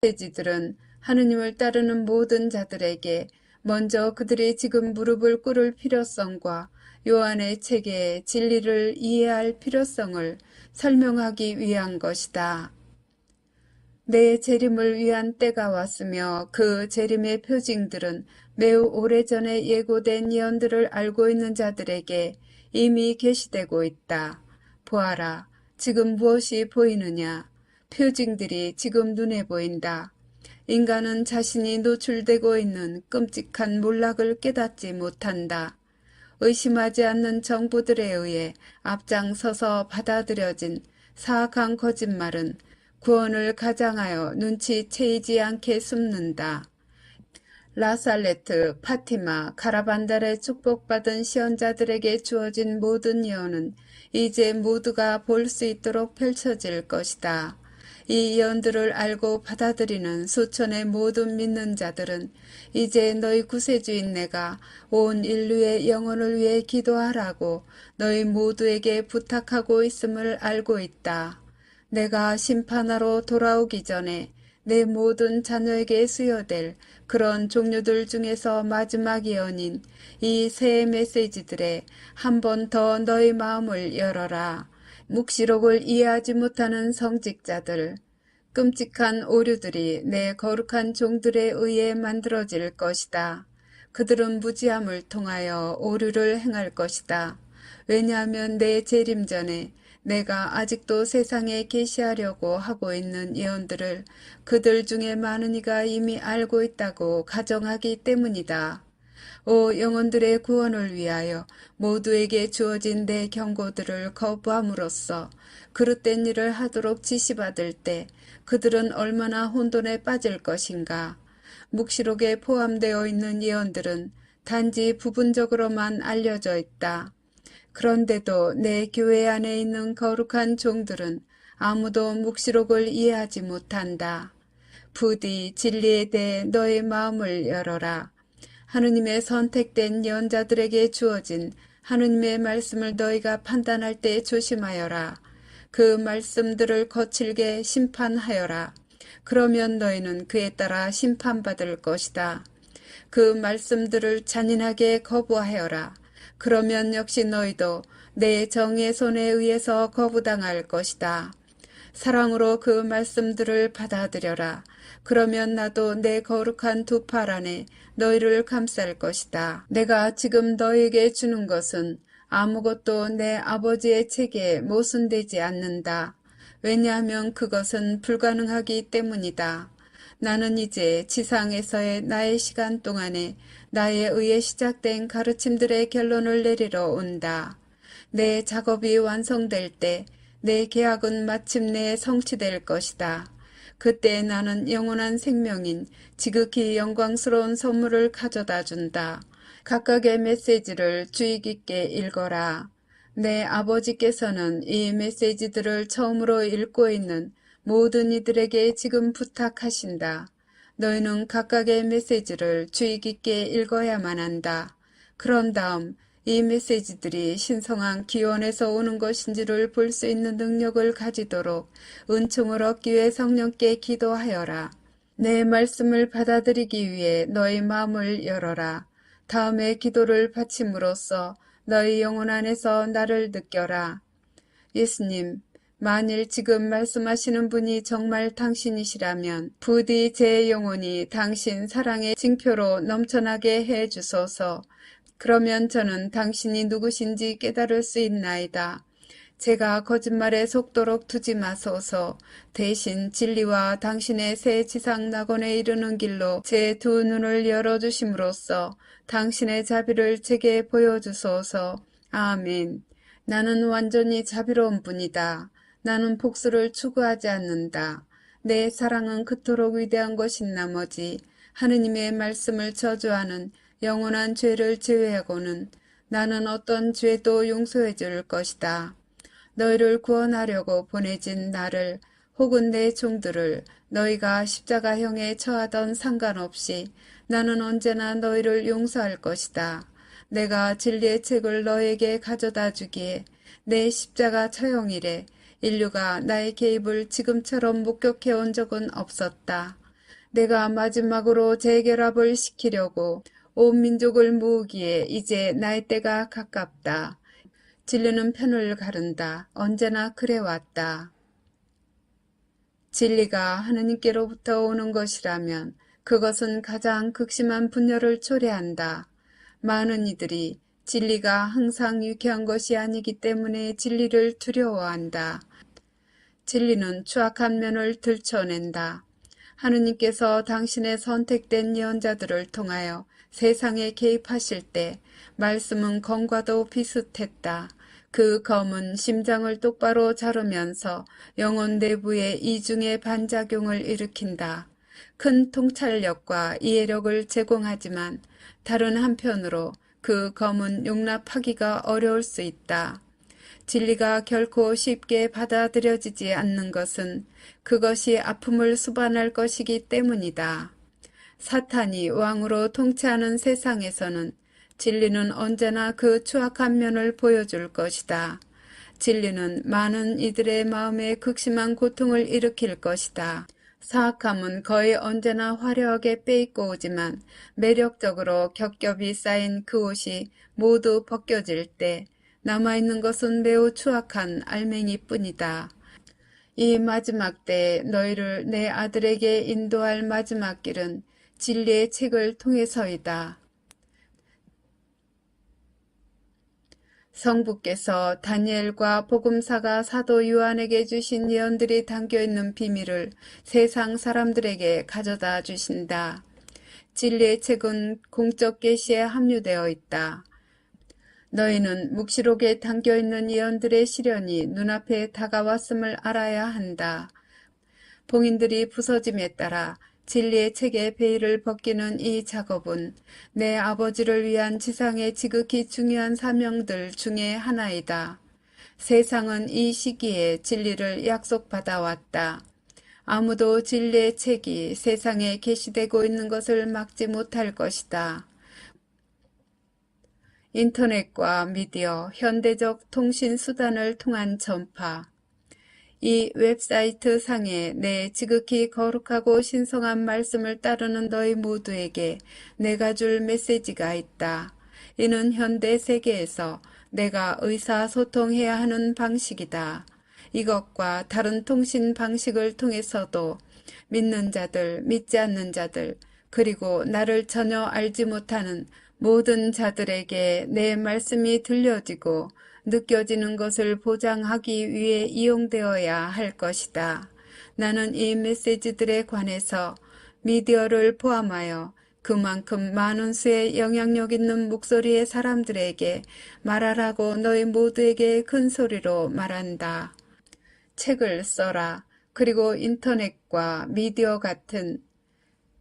메시지들은 하느님을 따르는 모든 자들에게 먼저 그들이 지금 무릎을 꿇을 필요성과 요한의 체계의 진리를 이해할 필요성을 설명하기 위한 것이다. 내 재림을 위한 때가 왔으며 그 재림의 표징들은 매우 오래전에 예고된 예언들을 알고 있는 자들에게 이미 계시되고 있다. 보아라, 지금 무엇이 보이느냐? 표징들이 지금 눈에 보인다. 인간은 자신이 노출되고 있는 끔찍한 몰락을 깨닫지 못한다. 의심하지 않는 정보들에 의해 앞장서서 받아들여진 사악한 거짓말은 구원을 가장하여 눈치채이지 않게 숨는다. 라살레트, 파티마, 카라반달의 축복받은 시언자들에게 주어진 모든 예언은 이제 모두가 볼 수 있도록 펼쳐질 것이다. 이 예언들을 알고 받아들이는 수천의 모든 믿는 자들은 이제 너희 구세주인 내가 온 인류의 영혼을 위해 기도하라고 너희 모두에게 부탁하고 있음을 알고 있다. 내가 심판하러 돌아오기 전에 내 모든 자녀에게 수여될 그런 종류들 중에서 마지막 예언인 이 새 메시지들에 한 번 더 너희 마음을 열어라. 묵시록을 이해하지 못하는 성직자들, 끔찍한 오류들이 내 거룩한 종들에 의해 만들어질 것이다. 그들은 무지함을 통하여 오류를 행할 것이다. 왜냐하면 내 재림 전에 내가 아직도 세상에 계시하려고 하고 있는 예언들을 그들 중에 많은 이가 이미 알고 있다고 가정하기 때문이다. 오 영혼들의 구원을 위하여 모두에게 주어진 내 경고들을 거부함으로써 그릇된 일을 하도록 지시받을 때 그들은 얼마나 혼돈에 빠질 것인가. 묵시록에 포함되어 있는 예언들은 단지 부분적으로만 알려져 있다. 그런데도 내 교회 안에 있는 거룩한 종들은 아무도 묵시록을 이해하지 못한다. 부디 진리에 대해 너의 마음을 열어라. 하느님의 선택된 예언자들에게 주어진 하느님의 말씀을 너희가 판단할 때 조심하여라. 그 말씀들을 거칠게 심판하여라. 그러면 너희는 그에 따라 심판받을 것이다. 그 말씀들을 잔인하게 거부하여라. 그러면 역시 너희도 내 정의 손에 의해서 거부당할 것이다. 사랑으로 그 말씀들을 받아들여라. 그러면 나도 내 거룩한 두 팔 안에 너희를 감쌀 것이다. 내가 지금 너희에게 주는 것은 아무것도 내 아버지의 책에 모순되지 않는다. 왜냐하면 그것은 불가능하기 때문이다. 나는 이제 지상에서의 나의 시간 동안에 나에 의해 시작된 가르침들의 결론을 내리러 온다. 내 작업이 완성될 때 내 계약은 마침내 성취될 것이다. 그때 나는 영원한 생명인 지극히 영광스러운 선물을 가져다 준다. 각각의 메시지를 주의 깊게 읽어라. 내 아버지께서는 이 메시지들을 처음으로 읽고 있는 모든 이들에게 지금 부탁하신다. 너희는 각각의 메시지를 주의 깊게 읽어야만 한다. 그런 다음 이 메시지들이 신성한 기원에서 오는 것인지를 볼 수 있는 능력을 가지도록 은총을 얻기 위해 성령께 기도하여라. 내 말씀을 받아들이기 위해 너희 마음을 열어라. 다음에 기도를 바침으로써 너희 영혼 안에서 나를 느껴라. 예수님, 만일 지금 말씀하시는 분이 정말 당신이시라면 부디 제 영혼이 당신 사랑의 징표로 넘쳐나게 해 주소서. 그러면 저는 당신이 누구신지 깨달을 수 있나이다. 제가 거짓말에 속도록 두지 마소서. 대신 진리와 당신의 새 지상 낙원에 이르는 길로 제 두 눈을 열어주심으로써 당신의 자비를 제게 보여주소서. 아멘. 나는 완전히 자비로운 분이다. 나는 복수를 추구하지 않는다. 내 사랑은 그토록 위대한 것인 나머지 하느님의 말씀을 저주하는 영원한 죄를 제외하고는 나는 어떤 죄도 용서해 줄 것이다. 너희를 구원하려고 보내진 나를 혹은 내 종들을 너희가 십자가형에 처하던 상관없이 나는 언제나 너희를 용서할 것이다. 내가 진리의 책을 너에게 가져다 주기에 내 십자가 처형이래 인류가 나의 개입을 지금처럼 목격해 온 적은 없었다. 내가 마지막으로 재결합을 시키려고 온 민족을 모으기에 이제 나의 때가 가깝다. 진리는 편을 가른다. 언제나 그래왔다. 진리가 하느님께로부터 오는 것이라면 그것은 가장 극심한 분열을 초래한다. 많은 이들이 진리가 항상 유쾌한 것이 아니기 때문에 진리를 두려워한다. 진리는 추악한 면을 들춰낸다. 하느님께서 당신의 선택된 예언자들을 통하여 세상에 개입하실 때 말씀은 검과도 비슷했다. 그 검은 심장을 똑바로 자르면서 영혼 내부에 이중의 반작용을 일으킨다. 큰 통찰력과 이해력을 제공하지만 다른 한편으로 그 검은 용납하기가 어려울 수 있다. 진리가 결코 쉽게 받아들여지지 않는 것은 그것이 아픔을 수반할 것이기 때문이다. 사탄이 왕으로 통치하는 세상에서는 진리는 언제나 그 추악한 면을 보여줄 것이다. 진리는 많은 이들의 마음에 극심한 고통을 일으킬 것이다. 사악함은 거의 언제나 화려하게 빼입고 오지만 매력적으로 겹겹이 쌓인 그 옷이 모두 벗겨질 때 남아있는 것은 매우 추악한 알맹이뿐이다. 이 마지막 때에 너희를 내 아들에게 인도할 마지막 길은 진리의 책을 통해서이다. 성부께서 다니엘과 복음사가 사도 요한에게 주신 예언들이 담겨있는 비밀을 세상 사람들에게 가져다 주신다. 진리의 책은 공적 계시에 함유되어 있다. 너희는 묵시록에 담겨있는 예언들의 시련이 눈앞에 다가왔음을 알아야 한다. 봉인들이 부서짐에 따라 진리의 책의 베일을 벗기는 이 작업은 내 아버지를 위한 지상의 지극히 중요한 사명들 중의 하나이다. 세상은 이 시기에 진리를 약속받아 왔다. 아무도 진리의 책이 세상에 게시되고 있는 것을 막지 못할 것이다. 인터넷과 미디어, 현대적 통신 수단을 통한 전파, 이 웹사이트 상에 내 지극히 거룩하고 신성한 말씀을 따르는 너희 모두에게 내가 줄 메시지가 있다. 이는 현대 세계에서 내가 의사소통해야 하는 방식이다. 이것과 다른 통신 방식을 통해서도 믿는 자들, 믿지 않는 자들, 그리고 나를 전혀 알지 못하는 모든 자들에게 내 말씀이 들려지고 느껴지는 것을 보장하기 위해 이용되어야 할 것이다. 나는 이 메시지들에 관해서 미디어를 포함하여 그만큼 많은 수의 영향력 있는 목소리의 사람들에게 말하라고 너희 모두에게 큰 소리로 말한다. 책을 써라. 그리고 인터넷과 미디어 같은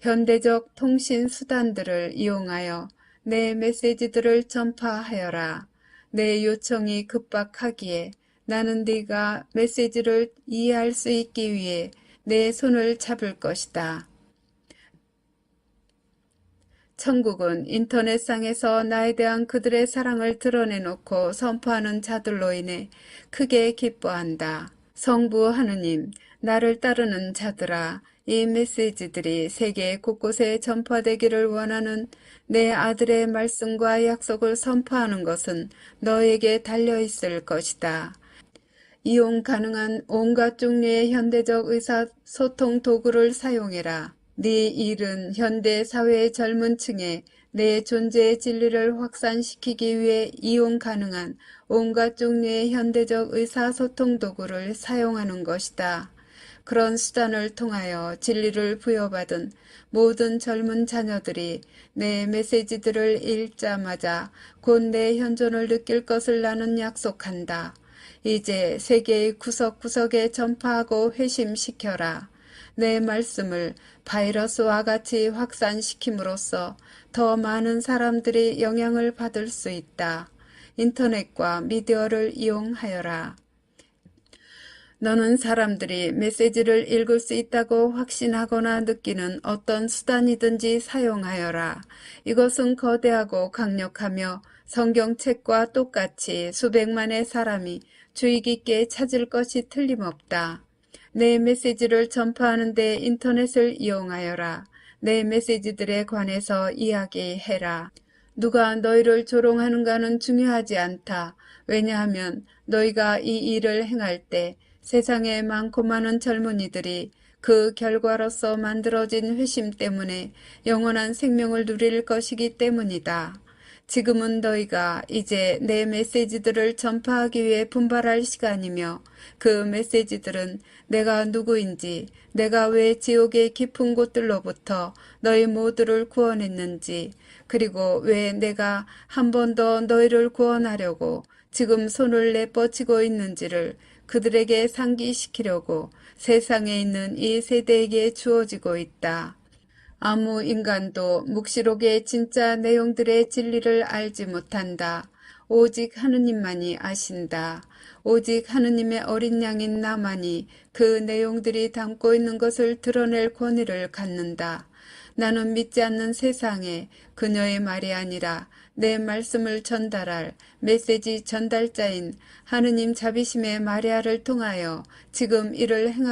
현대적 통신 수단들을 이용하여 내 메시지들을 전파하여라. 내 요청이 급박하기에 나는 네가 메시지를 이해할 수 있기 위해 내 손을 잡을 것이다. 천국은 인터넷상에서 나에 대한 그들의 사랑을 드러내놓고 선포하는 자들로 인해 크게 기뻐한다. 성부 하느님, 나를 따르는 자들아, 이 메시지들이 세계 곳곳에 전파되기를 원하는 내 아들의 말씀과 약속을 선포하는 것은 너에게 달려있을 것이다. 이용 가능한 온갖 종류의 현대적 의사소통 도구를 사용해라. 네 일은 현대 사회의 젊은 층에 내 존재의 진리를 확산시키기 위해 이용 가능한 온갖 종류의 현대적 의사소통 도구를 사용하는 것이다. 그런 수단을 통하여 진리를 부여받은 모든 젊은 자녀들이 내 메시지들을 읽자마자 곧 내 현존을 느낄 것을 나는 약속한다. 이제 세계의 구석구석에 전파하고 회심시켜라. 내 말씀을 바이러스와 같이 확산시킴으로써 더 많은 사람들이 영향을 받을 수 있다. 인터넷과 미디어를 이용하여라. 너는 사람들이 메시지를 읽을 수 있다고 확신하거나 느끼는 어떤 수단이든지 사용하여라. 이것은 거대하고 강력하며 성경책과 똑같이 수백만의 사람이 주의 깊게 찾을 것이 틀림없다. 내 메시지를 전파하는 데 인터넷을 이용하여라. 내 메시지들에 관해서 이야기해라. 누가 너희를 조롱하는가는 중요하지 않다. 왜냐하면 너희가 이 일을 행할 때 세상에 많고 많은 젊은이들이 그 결과로서 만들어진 회심 때문에 영원한 생명을 누릴 것이기 때문이다. 지금은 너희가 이제 내 메시지들을 전파하기 위해 분발할 시간이며 그 메시지들은 내가 누구인지, 내가 왜 지옥의 깊은 곳들로부터 너희 모두를 구원했는지, 그리고 왜 내가 한 번 더 너희를 구원하려고 지금 손을 내뻗치고 있는지를 그들에게 상기시키려고 세상에 있는 이 세대에게 주어지고 있다. 아무 인간도 묵시록의 진짜 내용들의 진리를 알지 못한다. 오직 하느님만이 아신다. 오직 하느님의 어린 양인 나만이 그 내용들이 담고 있는 것을 드러낼 권위를 갖는다. 나는 믿지 않는 세상에 그녀의 말이 아니라 내 말씀을 전달할 메시지 전달자인 하느님 자비심의 마리아를 통하여 지금 이를 행하